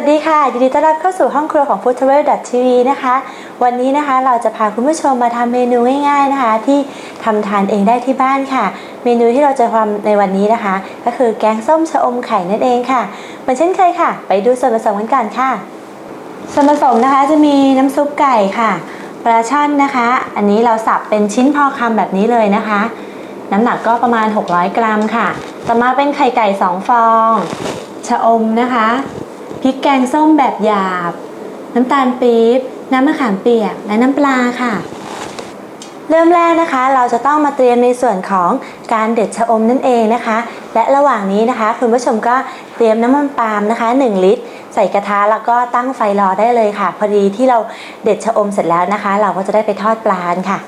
วัสดีค่ะ ยินดีต้อนรับเข้าสู่ห้องครัวของ Food Travel TV นะคะ วันนี้นะคะเราจะพาคุณผู้ชมมาทำเมนูง่าย ๆนะคะ ที่ทำทานเองได้ที่บ้านค่ะ เมนูที่เราจะทำในวันนี้นะคะ ก็คือแกงส้มชะอมไข่นั่นเองค่ะ เหมือนเช่นเคยค่ะ ไปดูส่วนผสมกันก่อนค่ะ ส่วนผสมนะคะจะมีน้ำซุปไก่ค่ะปลาช่อนนะคะ อันนี้เราสับเป็นชิ้นพอคำแบบนี้เลยนะคะ น้ำหนักก็ประมาณ 600 กรัมค่ะ ต่อมาเป็นไข่ไก่ 2 ฟอง ชะอมนะคะ พริกแกงส้มแบบหยาบ น้ำตาลปี๊บ น้ำมะขามเปียก และน้ำปลาค่ะ เริ่มแรกนะคะ เราจะต้องมาเตรียมในส่วนของการเด็ดชะอมนั่นเองนะคะ และระหว่างนี้นะคะ คุณผู้ชมก็เตรียมน้ำมันปาล์มนะคะ 1 ลิตร ใส่กระทะแล้วก็ตั้งไฟรอได้เลยค่ะ พอดีที่เราเด็ดชะอมเสร็จแล้วนะคะ เราก็จะได้ไปทอดปลาค่ะ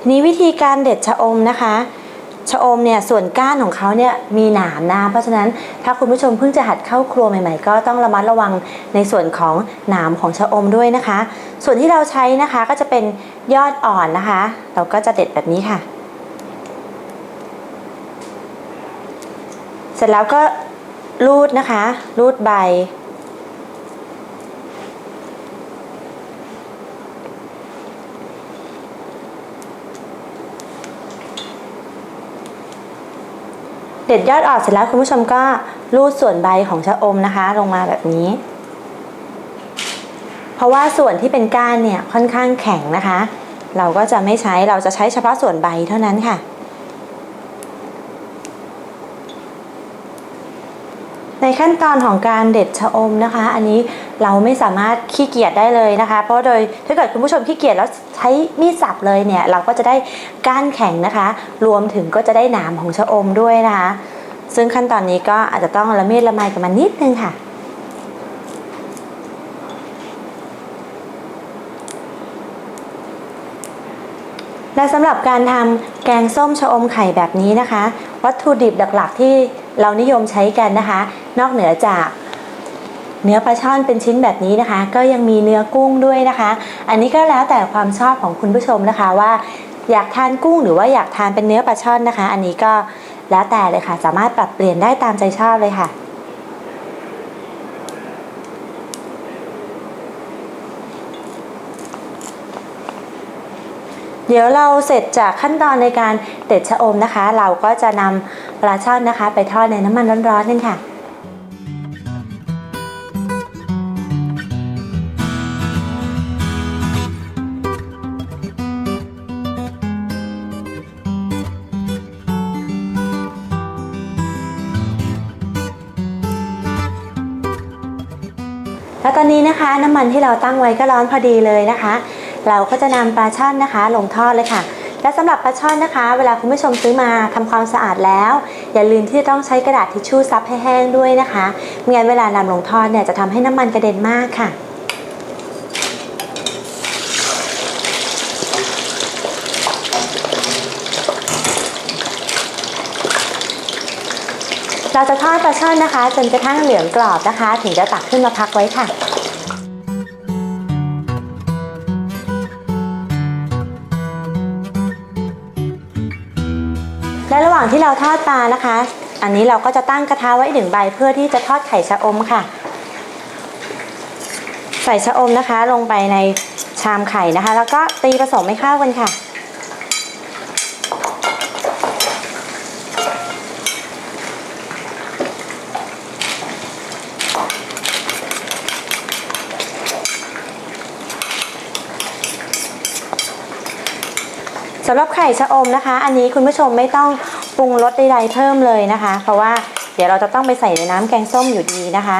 ทีนี้วิธีการเด็ดชะอมนะคะ ชะอมเนี่ยส่วนก้านของเขาเนี่ยมีหนามนะ เพราะฉะนั้นถ้าคุณผู้ชมเพิ่งจะหัดเข้าครัวใหม่ๆ ก็ต้องระมัดระวังในส่วนของหนามของชะอมด้วยนะคะ ส่วนที่เราใช้นะคะก็จะเป็นยอดอ่อนนะคะ เราก็จะเด็ดแบบนี้ค่ะ เสร็จแล้วก็รูดนะคะ รูดใบ เด็ดยอดออกเสร็จแล้วคุณผู้ชมก็รูดส่วนใบของชะอมนะคะ ลงมาแบบนี้ เพราะว่าส่วนที่เป็นก้านเนี่ยค่อนข้างแข็งนะคะ เราก็จะไม่ใช้เราจะใช้เฉพาะส่วนใบเท่านั้นค่ะ ในขั้นตอนของการเด็ดชะอมนะคะ อันนี้เราไม่สามารถขี้เกียจได้เลยนะคะ เพราะโดยถ้าเกิดคุณผู้ชมขี้เกียจแล้วใช้มีดสับเลยเนี่ย เราก็จะได้ก้านแข็งนะคะ รวมถึงก็จะได้หนามของชะอมด้วยนะคะ ซึ่งขั้นตอนนี้ก็อาจจะต้องละเมียดละไมกับมันนิดนึงค่ะ และสำหรับการทำแกงส้มชะอมไข่แบบนี้นะคะ วัตถุดิบหลักๆที่ เรานิยมใช้กันนะคะ นอกเหนือจากเนื้อปลาช่อนเป็นชิ้นแบบนี้นะคะ ก็ยังมีเนื้อกุ้งด้วยนะคะ อันนี้ก็แล้วแต่ความชอบของคุณผู้ชมนะคะว่า อยากทานกุ้งหรือว่าอยากทานเป็นเนื้อปลาช่อนนะคะ อันนี้ก็แล้วแต่เลยค่ะ สามารถปรับเปลี่ยนได้ตามใจชอบเลยค่ะ เดี๋ยวเราเสร็จจากขั้นตอนในการเด็ดชะอมนะคะ เราก็จะนำปลาช่อนนะคะ ไปทอดในน้ำมันร้อนๆนั่นค่ะแล้วตอนนี้นะคะน้ำมันที่เราตั้งไว้ก็ร้อนพอดีเลยนะคะ เราก็จะนำปลาช่อนนะคะ ลงทอดเลยค่ะ และสำหรับปลาช่อนนะคะ เวลาคุณผู้ชมซื้อมาทำความสะอาดแล้ว อย่าลืมที่จะต้องใช้กระดาษทิชชู่ซับให้แห้งด้วยนะคะไม่งั้นเวลานำลงทอดเนี่ยจะทำให้น้ำมันกระเด็นมากค่ะเราจะทอดปลาช่อนนะคะ จนกระทั่งเหลืองกรอบนะคะ ถึงจะตักขึ้นมาพักไว้ค่ะ และระหว่างที่เราทอดปลานะคะ อันนี้เราก็จะตั้งกระทะไว้หนึ่งใบเพื่อที่จะทอดไข่ชะอมค่ะ ใส่ชะอมนะคะลงไปในชามไข่นะคะ แล้วก็ตีผสมให้เข้ากันค่ะ สำหรับไข่ชะอมนะคะ อันนี้คุณผู้ชมไม่ต้องปรุงรสใดๆเพิ่มเลยนะคะ เพราะว่าเดี๋ยวเราจะต้องไปใส่ในน้ำแกงส้มอยู่ดีนะคะ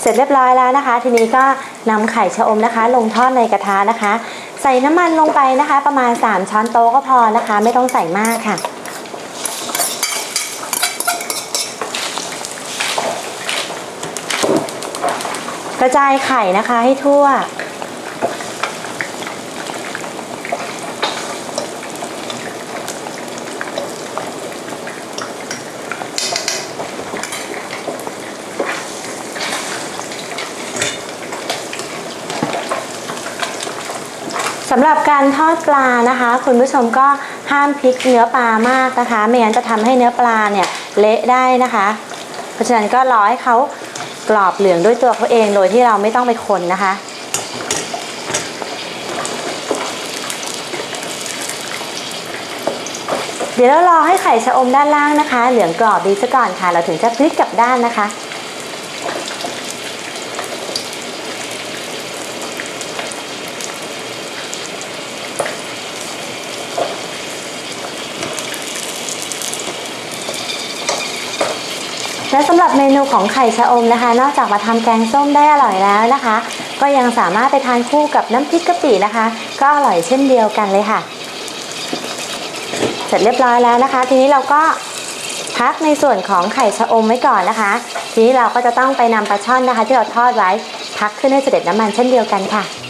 เสร็จเรียบร้อยแล้วนะคะ ทีนี้ก็นำไข่ชะอมนะคะ ลงทอดในกระทะนะคะ ใส่น้ำมันลงไปนะคะ ประมาณ 3 ช้อนโต๊ะก็พอนะคะ ไม่ต้องใส่มากค่ะ กระจายไข่นะคะให้ทั่ว สำหรับการทอดปลานะคะ คุณผู้ชมก็ห้ามพลิกเนื้อปลามากนะคะ ไม่งั้นจะทำให้เนื้อปลาเนี่ยเละได้นะคะ เพราะฉะนั้นก็รอให้เขา กรอบเหลืองด้วยตัวเขาเองโดยที่เราไม่ต้องไปคนนะคะ เดี๋ยวเรารอให้ไข่ชะอมด้านล่างนะคะ เหลืองกรอบดีซะก่อนค่ะ เราถึงจะพลิกกลับด้านนะคะ และสำ หรับเมนูของไข่ชะอมนะคะ นอกจากมาทำแกงส้มได้อร่อยแล้วนะคะ ก็ยังสามารถไปทานคู่กับน้ำพริกกะปินะคะ ก็อร่อยเช่นเดียวกันเลยค่ะ เสร็จเรียบร้อยแล้วนะคะ ทีนี้เราก็พักในส่วนของไข่ชะอมไว้ก่อนนะคะ ทีนี้เราก็จะต้องไปนำปลาช่อนนะคะ ที่เราทอดไว้พักขึ้นให้เสด็จน้ำมันเช่นเดียวกันค่ะ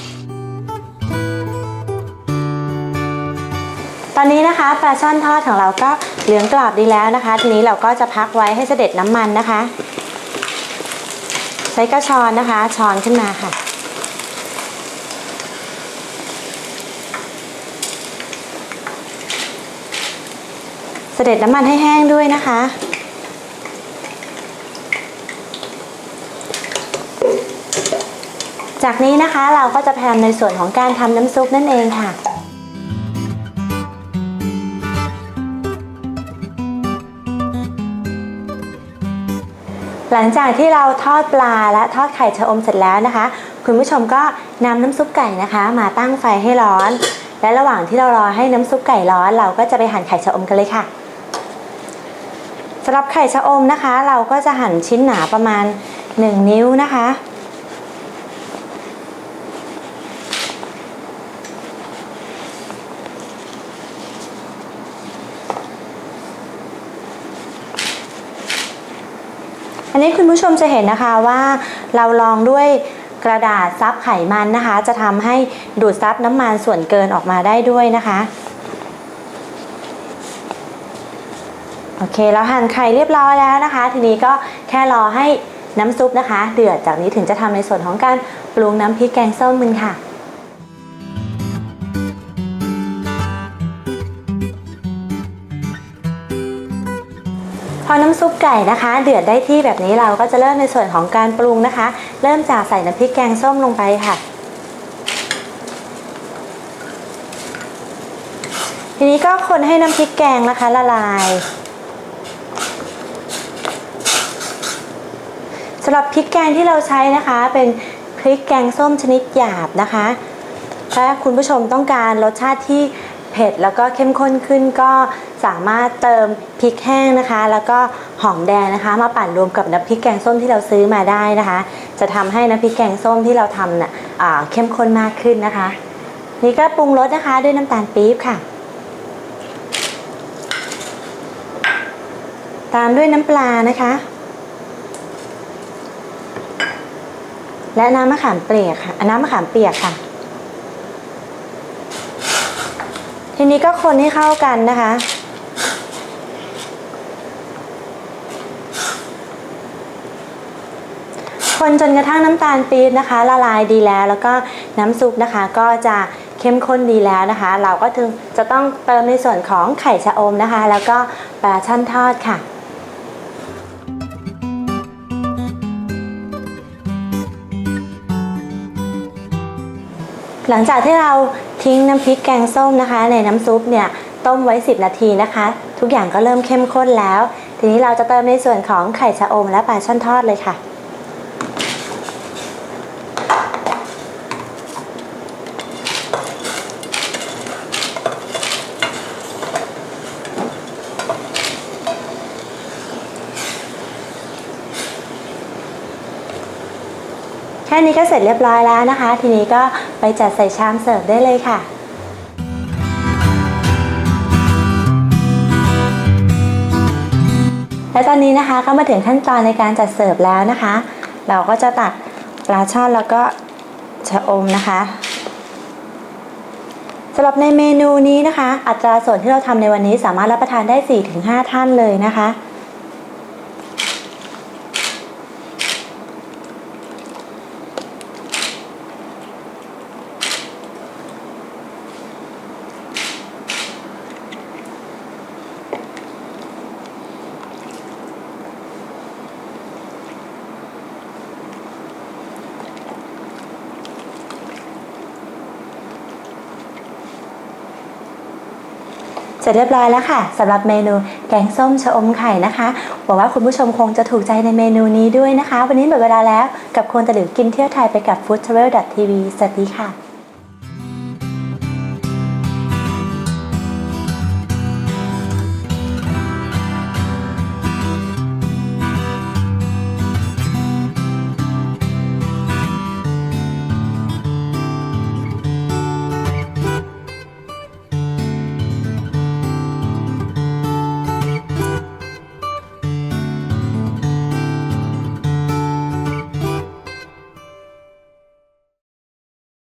ตอนนี้นะคะปลาช่อนทอดของเราก็เหลืองกรอบดีแล้วนะคะ ทีนี้เราก็จะพักไว้ให้เสด็จน้ำมันนะคะ ใช้กระชอนนะคะ ช้อนขึ้นมาค่ะ เสด็จน้ำมันให้แห้งด้วยนะคะจากนี้นะคะเราก็จะแพมในส่วนของการทำน้ำซุปนั่นเองค่ะ หลังจากที่เราทอดปลาและทอดไข่ชะอมเสร็จแล้วนะคะ คุณผู้ชมก็นำน้ำซุปไก่นะคะ มาตั้งไฟให้ร้อน และระหว่างที่เรารอให้น้ำซุปไก่ร้อน เราก็จะไปหั่นไข่ชะอมกันเลยค่ะสำหรับไข่ชะอมนะคะ เราก็จะหั่นชิ้นหนาประมาณ 1 นิ้วนะคะ อันนี้คุณผู้ชมจะเห็นนะคะว่าเราลองด้วยกระดาษซับไขมันนะคะ จะทำให้ดูดซับน้ำมันส่วนเกินออกมาได้ด้วยนะคะโอเคเราหั่นไข่เรียบร้อยแล้วนะคะ ทีนี้ก็แค่รอให้น้ำซุปนะคะ เดือดจากนี้ถึงจะทำในส่วนของการปรุงน้ำพริกแกงส้มมันค่ะ อน้ำซุปไก่นะคะ เดือดได้ที่แบบนี้เราก็จะเริ่มในส่วนของการปรุงนะคะ เริ่มจากใส่น้ำพริกแกงส้มลงไปค่ะ ทีนี้ก็คนให้น้ำพริกแกงนะคะละลายสำหรับพริกแกงที่เราใช้นะคะ เป็นพริกแกงส้มชนิดหยาบนะคะ ถ้าคุณผู้ชมต้องการรสชาติที่เผ็ดแล้วก็เข้มข้นขึ้นก็ สามารถเติมพริกแห้งนะคะ แล้วก็หอมแดงนะคะ มาปั่นรวมกับน้ำพริกแกงส้มที่เราซื้อมาได้นะคะ จะทำให้น้ำพริกแกงส้มที่เราทำเน่ะอ่าเข้มข้นมากขึ้นนะคะ นี่ก็ปรุงรสนะคะด้วยน้ำตาลปี๊บค่ะ ตามด้วยน้ำปลานะคะ และน้ำมะขามเปียกค่ะน้ำมะขามเปียกค่ะทีนี้ก็คนให้เข้ากันนะคะ คนจนกระทั่งน้ำตาลปี๊บนะคะ ละลายดีแล้ว แล้วก็น้ำซุปนะคะ ก็จะเข้มข้นดีแล้วนะคะ เราก็ถึงจะต้องเติมในส่วนของไข่ชะอมนะคะ แล้วก็ปลาช่อนทอดค่ะหลังจากที่เราทิ้งน้ำพริกแกงส้มนะคะ ในน้ำซุปเนี่ยต้มไว้ 10 นาทีนะคะ ทุกอย่างก็เริ่มเข้มข้นแล้ว ทีนี้เราจะเติมในส่วนของไข่ชะอมและปลาช่อนทอดเลยค่ะ ค่นี้ก็เสร็จเรียบร้อยแล้วนะคะ ทีนี้ก็ไปจัดใส่ชามเสิร์ฟได้เลยค่ะและตอนนี้นะคะก็มาถึงขั้นตอนในการจัดเสิร์ฟแล้วนะคะ เราก็จะตักปลาช่อนแล้วก็ชะอมนะคะสำหรับในเมนูนี้นะคะ อัตราส่วนที่เราทำในวันนี้สามารถรับประทานได้ 4-5 ท่านเลยนะคะ เสร็จเรียบร้อยแล้วค่ะสำหรับเมนูแกงส้มชะอมไข่นะคะหวังว่าคุณผู้ชมคงจะถูกใจในเมนูนี้ด้วยนะคะ วันนี้หมดเวลาแล้วกับคนตะหลิวกินเที่ยวไทยไปกับ foodtravel.tv สวัสดีค่ะ